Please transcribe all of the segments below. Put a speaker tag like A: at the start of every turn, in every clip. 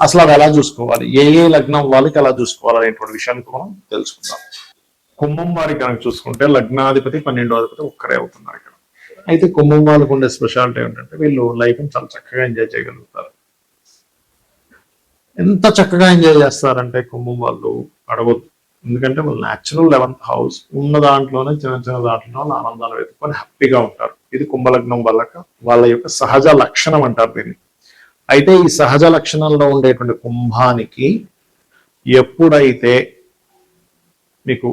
A: అసలు అవి ఎలా చూసుకోవాలి? ఏ ఏ లగ్నం వాళ్ళకి ఎలా చూసుకోవాలి అనేటువంటి విషయాన్ని మనం తెలుసుకుందాం. కుంభం వారి కనుక చూసుకుంటే లగ్నాధిపతి పన్నెండో అధిపతి ఒక్కరే అవుతున్నారు ఇక్కడ. అయితే కుంభం వాళ్ళకు ఉండే స్పెషాలిటీ ఏంటంటే వీళ్ళు లైఫ్ చాలా చక్కగా ఎంజాయ్ చేయగలుగుతారు. ఎంత చక్కగా ఎంజాయ్ చేస్తారంటే కుంభం వాళ్ళు అడగొద్దు. ఎందుకంటే వాళ్ళు న్యాచురల్ లెవెన్త్ హౌస్ ఉన్న దాంట్లోనే చిన్న చిన్న దాంట్లో వాళ్ళ ఆనందాలు వెతుక్కొని హ్యాపీగా ఉంటారు. ఇది కుంభలగ్నం వాళ్ళక వాళ్ళ యొక్క సహజ లక్షణం అంటారు దీన్ని. అయితే ఈ సహజ లక్షణాల్లో ఉండేటువంటి కుంభానికి ఎప్పుడైతే మీకు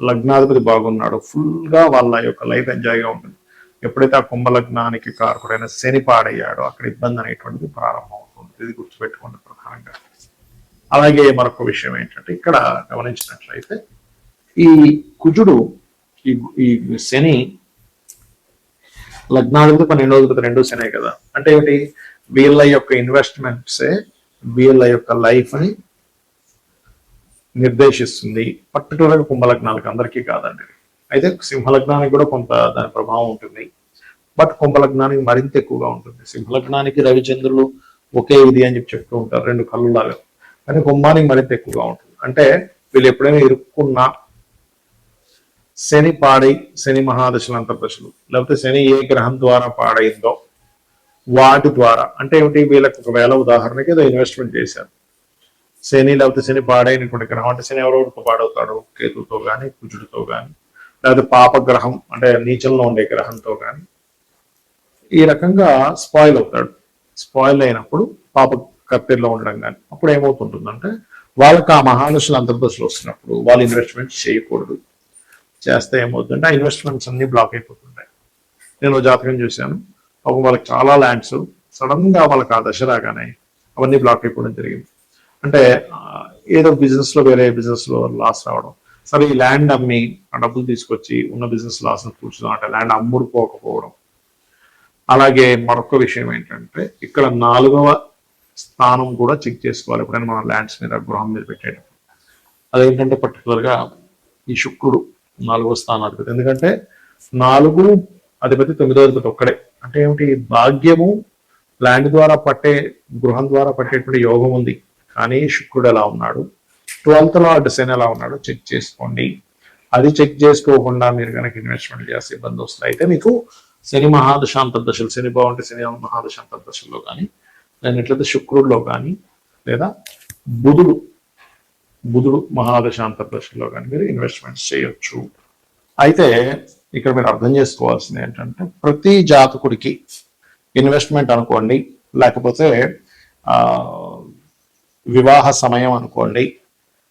A: లగ్నాధిపతి బాగున్నాడో ఫుల్గా వాళ్ళ యొక్క లైఫ్ ఎంజాయ్గా ఉంటుంది. ఎప్పుడైతే ఆ కుంభ లగ్నానికి కారకుడైన శని పాడయ్యాడో అక్కడ ఇబ్బంది అనేటువంటిది ప్రారంభం అవుతుంది ఇది గుర్తుపెట్టుకోండి ప్రధానంగా. అలాగే మరొక విషయం ఏంటంటే ఇక్కడ గమనించినట్లయితే ఈ కుజుడు ఈ ఈ శని లగ్నాధిపతి పన్నెండోధిపతి రెండో శనే కదా అంటే ఏమిటి వీళ్ళ యొక్క ఇన్వెస్ట్మెంట్సే వీళ్ళ యొక్క లైఫ్ని నిర్దేశిస్తుంది. పర్టికులర్గా కుంభలగ్నాలకు అందరికీ కాదండి. అయితే సింహలగ్నానికి కూడా కొంత దాని ప్రభావం ఉంటుంది. బట్ కుంభలగ్నానికి మరింత ఎక్కువగా ఉంటుంది. సింహలగ్నానికి రవిచంద్రులు ఒకే ఇది అని చెప్పి చెప్తూ ఉంటారు. రెండు కళ్ళు లాగా కానీ కుంభానికి మరింత ఎక్కువగా ఉంటుంది. అంటే వీళ్ళు ఎప్పుడైనా ఇరుక్కున్నా శని పాడై శని మహాదశలు అంతర్దశలు లేకపోతే శని ఏ గ్రహం ద్వారా పాడైందో వాటి ద్వారా. అంటే ఏమిటి? వీళ్ళకి ఒకవేళ ఉదాహరణకి ఏదో ఇన్వెస్ట్మెంట్ చేశారు. శని లేకపోతే శని పాడైనటువంటి గ్రహం. అంటే శని ఎవరెవరితో పాడవుతాడు. కేతుతో కానీ కుజుడితో కానీ లేకపోతే పాప గ్రహం అంటే నీచంలో ఉండే గ్రహంతో కానీ ఈ రకంగా స్పాయిల్ అవుతాడు. స్పాయిల్ అయినప్పుడు పాప కత్తెల్లో ఉండడం కానీ అప్పుడు ఏమవుతుంటుందంటే వాళ్ళకి ఆ మహానుషులు అంతర్దశలు వస్తున్నప్పుడు వాళ్ళు ఇన్వెస్ట్మెంట్ చేయకూడదు. చేస్తే ఏమవుతుందంటే ఆ ఇన్వెస్ట్మెంట్స్ అన్ని బ్లాక్ అయిపోతుంటాయి. నేను జాతకం చూశాను. ఒక వాళ్ళకి చాలా ల్యాండ్స్ సడన్గా వాళ్ళకి ఆ దశ రాగానే అవన్నీ బ్లాక్ అయిపోవడం జరిగింది. అంటే ఏదో బిజినెస్లో వేరే బిజినెస్లో లాస్ రావడం. సరే ఈ ల్యాండ్ అమ్మి ఆ డబ్బులు తీసుకొచ్చి ఉన్న బిజినెస్ లాస్ కూర్చున్నాం అంటే ల్యాండ్ అమ్ముడుపోకపోవడం. అలాగే మరొక విషయం ఏంటంటే ఇక్కడ నాలుగవ స్థానం కూడా చెక్ చేసుకోవాలి ఎప్పుడైనా మనం ల్యాండ్స్ మీద గృహం మీద పెట్టేటప్పుడు. అదేంటంటే పర్టికులర్గా ఈ శుక్రుడు నాలుగో స్థానాధిపతి. ఎందుకంటే నాలుగు అధిపతి తొమ్మిదో అధిపతి ఒక్కడే. అంటే ఏమిటి? భాగ్యము ల్యాండ్ ద్వారా పట్టే గృహం ద్వారా పట్టేటువంటి యోగం ఉంది. కానీ శుక్రుడు ఎలా ఉన్నాడు? ట్వెల్త్ లార్డ్ శని ఎలా ఉన్నాడు చెక్ చేసుకోండి. అది చెక్ చేసుకోకుండా మీరు కనుక ఇన్వెస్ట్మెంట్ చేస్తే ఇబ్బంది వస్తుంది. అయితే మీకు శని మహాదశాంత దశలు శని బాగుంటే శని మహాదశాంత దశల్లో కానీ లేనట్లయితే శుక్రుడిలో కానీ లేదా బుధుడు బుధుడు మహాదశాంత దశలో కానీ మీరు ఇన్వెస్ట్మెంట్స్ చేయొచ్చు. అయితే ఇక్కడ మీరు అర్థం చేసుకోవాల్సింది ఏంటంటే ప్రతి జాతకుడికి ఇన్వెస్ట్మెంట్ అనుకోండి లేకపోతే వివాహ సమయం అనుకోండి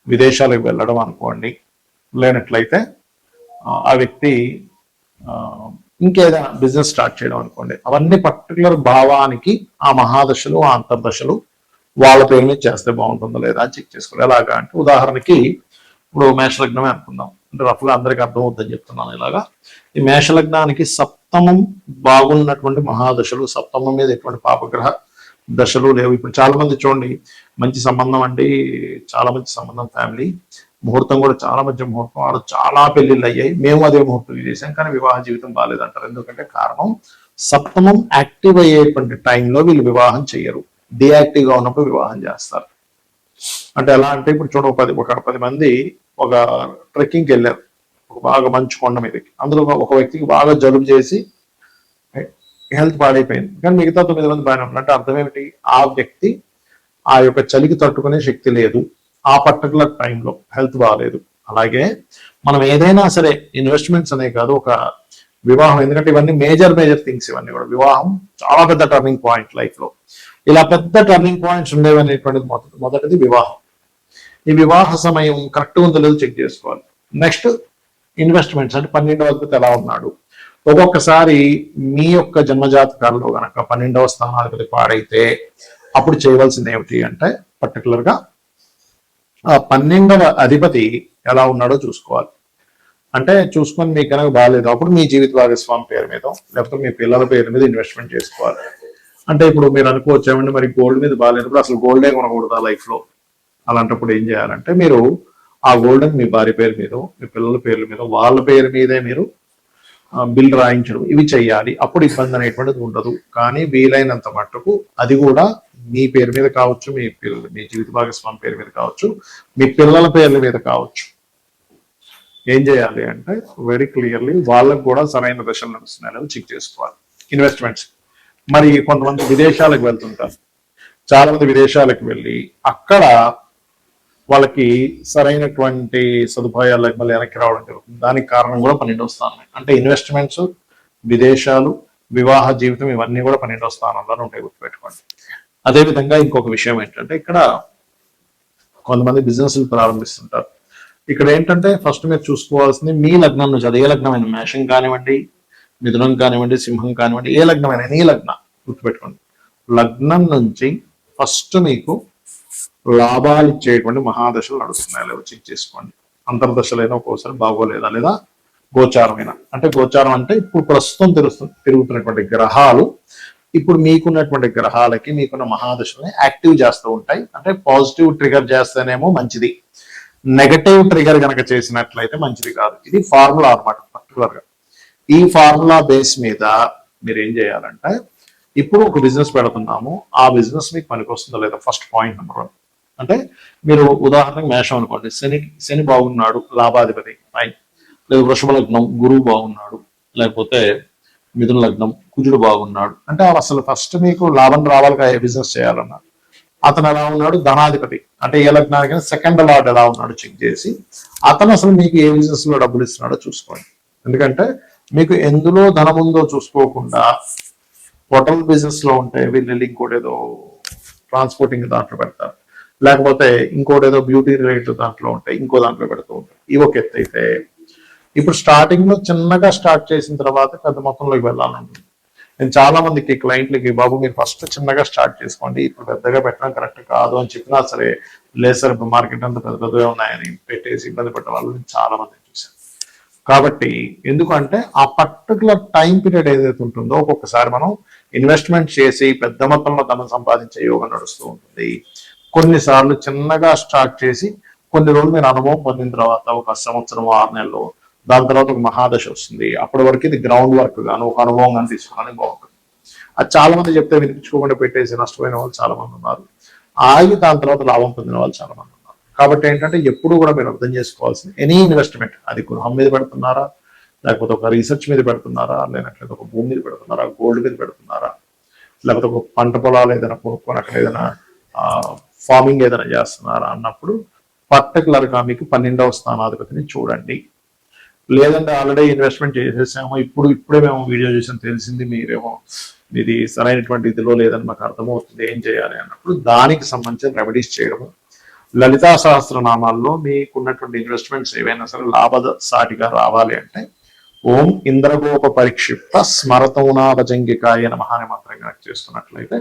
A: విదేశాలకు వెళ్ళడం అనుకోండి లేనట్లయితే ఆ, వ్యక్తి ఇంకేదైనా బిజినెస్ స్టార్ట్ చేయడం అనుకోండి అవన్నీ పర్టికులర్ భావానికి ఆ మహాదశలు ఆ అంతర్దశలు వాళ్ళ పేరు మీద చేస్తే బాగుంటుందో లేదా అని చెక్ చేసుకోవాలి. ఎలాగా అంటే ఉదాహరణకి ఇప్పుడు మేషలగ్నమే అనుకుందాం. రఫ్గా అందరికీ అర్థం చెప్తున్నాను ఇలాగా. ఈ మేషలగ్నానికి సప్తమం బాగున్నటువంటి మహాదశలు సప్తమం మీద ఎటువంటి పాపగ్రహ దశలు లేవు. ఇప్పుడు చాలా మంది చూడండి మంచి సంబంధం అండి చాలా మంచి సంబంధం ఫ్యామిలీ. ముహూర్తం కూడా చాలా మంచి ముహూర్తం. ఆడ చాలా పెళ్ళిళ్ళు అయ్యాయి. మేము అదే ముహూర్తం చేసాం కానీ వివాహ జీవితం బాగాలేదంటారు. ఎందుకంటే కారణం సప్తమం యాక్టివ్ అయ్యేటువంటి టైంలో వీళ్ళు వివాహం చేయరు. డియాక్టివ్గా ఉన్నప్పుడు వివాహం చేస్తారు. అంటే ఎలా అంటే ఇప్పుడు చూడ పది ఒక పది మంది ఒక ట్రెక్కింగ్కి వెళ్ళారు. ఒక బాగా మంచి కొండ మీదకి. అందులో ఒక- వ్యక్తికి బాగా జలుబు చేసి హెల్త్ పాడైపోయింది. కానీ మిగతా తొమ్మిది మంది బాగానే ఉన్నారు. అంటే అర్థం ఏమిటి? ఆ వ్యక్తి ఆ యొక్క చలికి తట్టుకునే శక్తి లేదు. ఆ పర్టికులర్ టైంలో హెల్త్ బాగాలేదు. అలాగే మనం ఏదైనా సరే ఇన్వెస్ట్మెంట్స్ అనే కాదు ఒక వివాహం. ఎందుకంటే ఇవన్నీ మేజర్ మేజర్ థింగ్స్ ఇవన్నీ కూడా. వివాహం చాలా పెద్ద టర్నింగ్ పాయింట్ లైఫ్లో. ఇలా పెద్ద టర్నింగ్ పాయింట్స్ ఉండేవి అనేటువంటిది మొదటి మొదటిది వివాహం. ఈ వివాహ సమయం కరెక్ట్ ఉందో లేదో చెక్ చేసుకోవాలి. నెక్స్ట్ ఇన్వెస్ట్మెంట్స్ అంటే పన్నెండవ అధిపతి ఎలా ఉన్నాడు? ఒక్కొక్కసారి మీ యొక్క జన్మజాతకాలలో గనక పన్నెండవ స్థానాధిపతి పాడైతే అప్పుడు చేయవలసింది ఏమిటి అంటే పర్టికులర్గా ఆ పన్నెండవ అధిపతి ఎలా ఉన్నాడో చూసుకోవాలి. అంటే చూసుకొని మీకు కనుక బాగాలేదు అప్పుడు మీ జీవిత భాగస్వామి పేరు మీద లేకపోతే మీ పిల్లల పేరు మీద ఇన్వెస్ట్మెంట్ చేసుకోవాలి. అంటే ఇప్పుడు మీరు అనుకోవచ్చు ఏమండి మరి గోల్డ్ మీద బాగాలేనప్పుడు అసలు గోల్డే కొనకూడదా ఆ లైఫ్లో అలాంటప్పుడు ఏం చేయాలంటే మీరు ఆ గోల్డ్ మీ భార్య పేరు మీద మీ పిల్లల పేర్ల మీద వాళ్ళ పేరు మీదే మీరు బిల్ రాయించడం ఇవి చేయాలి అప్పుడు ఇబ్బంది అనేటువంటిది ఉండదు. కానీ వీలైనంత మట్టుకు అది కూడా మీ పేరు మీద కావచ్చు మీ పిల్లల మీ జీవిత భాగస్వామి పేరు మీద కావచ్చు మీ పిల్లల పేర్ల మీద కావచ్చు. ఏం చేయాలి అంటే వెరీ క్లియర్లీ వాళ్ళకు కూడా సరైన దశలు నడుస్తున్నాయి చెక్ చేసుకోవాలి. ఇన్వెస్ట్మెంట్స్ మరి కొంతమంది విదేశాలకు వెళ్తుంటారు. చాలా మంది విదేశాలకు వెళ్ళి అక్కడ వాళ్ళకి సరైనటువంటి సదుపాయాలకు మళ్ళీ వెనక్కి రావడం జరుగుతుంది. దానికి కారణం కూడా పన్నెండవ స్థానం అంటే ఇన్వెస్ట్మెంట్స్ విదేశాలు వివాహ జీవితం ఇవన్నీ కూడా పన్నెండవ స్థానంలోనే ఉంటాయి గుర్తుపెట్టుకోండి. అదేవిధంగా ఇంకొక విషయం ఏంటంటే ఇక్కడ కొంతమంది బిజినెస్లు ప్రారంభిస్తుంటారు. ఇక్కడ ఏంటంటే ఫస్ట్ మీరు చూసుకోవాల్సింది మీ లగ్నం నుంచి అది ఏ లగ్నమైన మేషం కానివ్వండి మిథునం కానివ్వండి సింహం కానివ్వండి ఏ లగ్నమైన నీ లగ్నం గుర్తుపెట్టుకోండి. లగ్నం నుంచి ఫస్ట్ మీకు లాభాలు ఇచ్చేటువంటి మహాదశలు నడుస్తున్నాయి. లేవో చెక్ చేసుకోండి. అంతర్దశలైనా ఒక్కోసారి బాగోలేదా? లేదా గోచారమైన? అంటే గోచారం అంటే ఇప్పుడు ప్రస్తుతం తిరుస్తు తిరుగుతున్నటువంటి గ్రహాలు ఇప్పుడు మీకున్నటువంటి గ్రహాలకి మీకున్న మహాదశల్ని యాక్టివ్ చేస్తూ ఉంటాయి. అంటే పాజిటివ్ ట్రిగర్ చేస్తేనేమో మంచిది. నెగటివ్ ట్రిగర్ కనుక చేసినట్లయితే మంచిది కాదు. ఇది ఫార్ములా అనమాట పర్టికులర్గా. ఈ ఫార్ములా బేస్ మీద మీరు ఏం చేయాలంటే ఇప్పుడు ఒక బిజినెస్ పెడుతున్నాము ఆ బిజినెస్ మీకు పనికొస్తుందో లేదా? ఫస్ట్ పాయింట్ నెంబర్ వన్ అంటే మీరు ఉదాహరణకు మేషం అనుకోండి. శని శని బాగున్నాడు లాభాధిపతి ఫైన్ లేదు వృషభ లగ్నం గురువు బాగున్నాడు లేకపోతే మిథున లగ్నం కుజుడు బాగున్నాడు. అంటే అసలు ఫస్ట్ మీకు లాభం రావాలి ఏ బిజినెస్ చేయాలన్నా. అతను ఎలా ఉన్నాడు? ధనాధిపతి. అంటే ఏ లగ్నానికి సెకండ్ లార్డ్ ఎలా ఉన్నాడు చెక్ చేసి అతను అసలు మీకు ఏ బిజినెస్లో డబ్బులు ఇస్తున్నాడో చూసుకోండి. ఎందుకంటే మీకు ఎందులో ధనం ఉందో చూసుకోకుండా హోటల్ బిజినెస్లో ఉంటే వీళ్ళు వెళ్ళి ఇంకోటి ఏదో ట్రాన్స్పోర్టింగ్ దాంట్లో పెడతారు. లేకపోతే ఇంకోటి ఏదో బ్యూటీ రిలేటెడ్ దాంట్లో ఉంటాయి ఇంకో దాంట్లో పెడుతూ ఉంటారు. ఇవి ఒక ఎత్తు అయితే ఇప్పుడు స్టార్టింగ్లో చిన్నగా స్టార్ట్ చేసిన తర్వాత పెద్ద మొత్తంలోకి వెళ్ళాలంటుంది నేను చాలా మందికి క్లయింట్లకి బాబు మీరు ఫస్ట్ చిన్నగా స్టార్ట్ చేసుకోండి. ఇప్పుడు పెద్దగా పెట్టడం కరెక్ట్ కాదు అని చెప్పినా సరే లేదు సార్ మార్కెట్ అంతా పెద్ద పెద్దగా ఉన్నాయని పెట్టేసి ఇబ్బంది పెట్టే వాళ్ళు చాలా మంది కాబట్టి ఎందుకంటే ఆ పర్టికులర్ టైం పీరియడ్ ఏదైతే ఉంటుందో ఒక్కొక్కసారి మనం ఇన్వెస్ట్మెంట్ చేసి పెద్ద మొత్తంలో ధనం సంపాదించే యోగం నడుస్తూ ఉంటుంది. కొన్నిసార్లు చిన్నగా స్టార్ట్ చేసి కొన్ని రోజులు మీరు అనుభవం పొందిన తర్వాత ఒక సంవత్సరం ఆరు నెలలు దాని తర్వాత ఒక మహాదశ వస్తుంది. అప్పటి వరకు ఇది గ్రౌండ్ వర్క్ గాను ఒక అనుభవం కానీ తీసుకోవాలని బాగుంటుంది. అది చాలా మంది చెప్తే వినిపించుకోకుండా పెట్టేసి నష్టపోయిన వాళ్ళు చాలా మంది ఉన్నారు. ఆగి దాని తర్వాత లాభం పొందిన వాళ్ళు చాలా మంది ఉన్నారు. కాబట్టి ఏంటంటే ఎప్పుడు కూడా మీరు అర్థం చేసుకోవాల్సింది. ఎనీ ఇన్వెస్ట్మెంట్ అది గృహం మీద పెడుతున్నారా? లేకపోతే ఒక రీసెర్చ్ మీద పెడుతున్నారా? లేనట్లయితే ఒక భూమి మీద పెడుతున్నారా? గోల్డ్ మీద పెడుతున్నారా? లేకపోతే ఒక పంట పొలాలు ఏదైనా కొనుక్కొని అక్కడ ఏదైనా ఫార్మింగ్ ఏదైనా చేస్తున్నారా అన్నప్పుడు పర్టికులర్గా మీకు పన్నెండవ స్థానాధిపతిని చూడండి. లేదంటే ఆల్రెడీ ఇన్వెస్ట్మెంట్ చేసేసాము. ఇప్పుడు ఇప్పుడే మేము వీడియో చేసాం. తెలిసింది మీరేమో ఇది సరైనటువంటి ఇదిలో లేదని మాకు అర్థమవుతుంది. ఏం చేయాలి అన్నప్పుడు దానికి సంబంధించిన రెమెడీస్ చేయడము లలితా సహస్రనామాల్లో మీకున్నటువంటి ఇన్వెస్ట్మెంట్స్ ఏవైనా సరే లాభ సాటిగా రావాలి అంటే ఓం ఇంద్రగోప పరిక్షిప్త స్మరతౌనాభజంగికాయ నమః అనే మంత్రం కనుక చేస్తున్నట్లయితే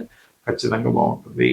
A: ఖచ్చితంగా బాగుంటుంది.